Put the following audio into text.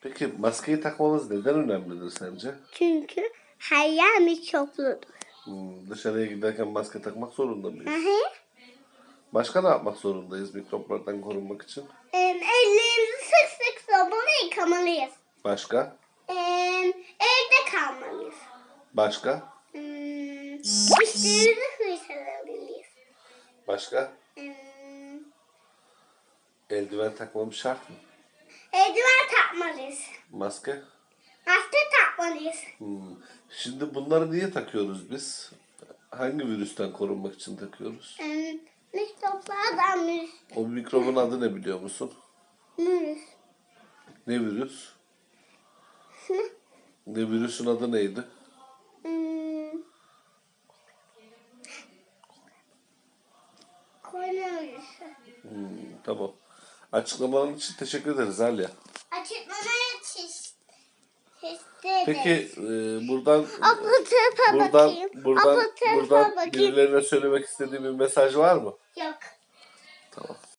Peki maskeyi takmamız neden önemlidir sence? Çünkü her yer mikropludur. Hmm, dışarıya giderken maske takmak zorunda mıyız? hı. Başka ne yapmak zorundayız mikroplardan korunmak için? Em, ellerimizi sık sık sabunla yıkamalıyız. Başka? Em, evde kalmalıyız. Başka? Hmm, dişlerimizi fırçalamalıyız. Başka? Em, Eldiven takmamız şart mı? eldiven takmalıyız. Maske? Maske takmalıyız. Hmm. Şimdi bunları niye takıyoruz biz? Hangi virüsten korunmak için takıyoruz? Em, mikroplardan virüs. O mikrobun adı ne biliyor musun? virüs. Ne virüs? Ne virüsün adı neydi? Hmm. Koronavirüsü. Hmm, tamam. Açıklamaların için teşekkür ederiz Alya. Açıklamaya çiz. Peki e, buradan Apotapa buradan buradan buradan bakayım. birilerine söylemek istediğin bir mesaj var mı? Yok. Tamam.